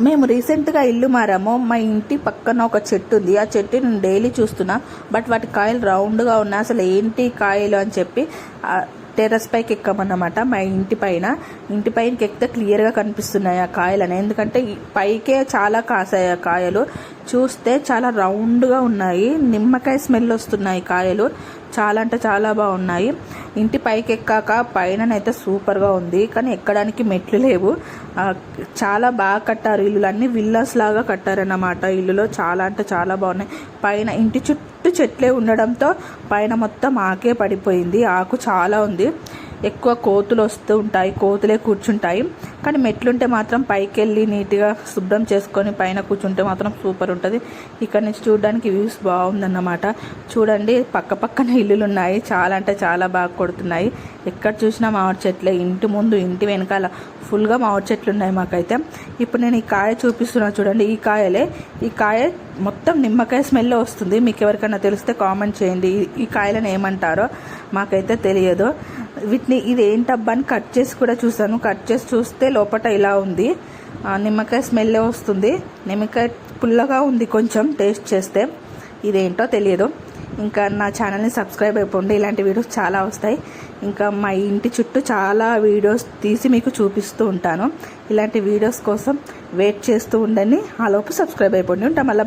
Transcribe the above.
మేము రీసెంట్గా ఇల్లు మారాము. మా ఇంటి పక్కన ఒక చెట్టు ఉంది. ఆ చెట్టు నేను డైలీ చూస్తున్నా. బట్ వాటి కాయలు రౌండ్గా ఉన్నా అసలు ఏంటి కాయలు అని చెప్పి టెర్రస్ పైకి ఎక్కామన్నమాట. మా ఇంటి పైన. ఇంటి పైనకి ఎక్కితే క్లియర్గా కనిపిస్తున్నాయి ఆ కాయలని. ఎందుకంటే పైకే చాలా కాసాయి ఆ కాయలు. చూస్తే చాలా రౌండ్గా ఉన్నాయి. నిమ్మకాయ స్మెల్ వస్తున్నాయి కాయలు. చాలా అంటే చాలా బాగున్నాయి. ఇంటి పైకి ఎక్కాక పైననైతే సూపర్గా ఉంది. కానీ ఎక్కడానికి మెట్లు లేవు. చాలా బాగా కట్టారు ఇల్లులు విల్లాస్ లాగా కట్టారన్నమాట ఇల్లులో. చాలా అంటే చాలా బాగున్నాయి. పైన ఇంటి చుట్టూ చెట్లే ఉండడంతో పైన మొత్తం ఆకే పడిపోయింది. ఆకు చాలా ఉంది. ఎక్కువ కోతులు వస్తూ ఉంటాయి. కోతులే కూర్చుంటాయి. కానీ మెట్లుంటే మాత్రం పైకి వెళ్ళి నీట్గా శుభ్రం చేసుకొని పైన కూర్చుంటే మాత్రం సూపర్ ఉంటుంది. ఇక్కడ నుంచి చూడడానికి వ్యూస్ బాగుందన్నమాట. చూడండి పక్క పక్కన ఇల్లులు ఉన్నాయి చాలా అంటే చాలా బాగా కొడుతున్నాయి. ఎక్కడ చూసినా మామిడి చెట్లే. ఇంటి ముందు ఇంటి వెనకాల ఫుల్గా మామిడి చెట్లు ఉన్నాయి మాకైతే. ఇప్పుడు నేను ఈ కాయ చూపిస్తున్నా చూడండి. ఈ కాయలే. ఈ కాయ మొత్తం నిమ్మకాయ స్మెల్ వస్తుంది. మీకు ఎవరికైనా తెలిస్తే కామెంట్ చేయండి. ఈ- ఈ కాయలను ఏమంటారో మాకైతే తెలియదు. వీటిని ఇది ఏంటబ్బా అని కట్ చేసి కూడా చూసాను కట్ చేసి చూస్తే లోపల ఇలా ఉంది. నిమ్మకాయ స్మెల్ వస్తుంది. నిమ్మకాయ పుల్లగా ఉంది కొంచెం టేస్ట్ చేస్తే. ఇదేంటో తెలియదు. ఇంకా నా ఛానల్ని సబ్స్క్రైబ్ అయిపోండి. ఇలాంటి వీడియోస్ చాలా వస్తాయి. ఇంకా మా ఇంటి చుట్టూ చాలా వీడియోస్ తీసి మీకు చూపిస్తూ ఉంటాను. ఇలాంటి వీడియోస్ కోసం వెయిట్ చేస్తూ ఉండండి. ఆ సబ్స్క్రైబ్ అయిపోండి. ఉంటాం మళ్ళీ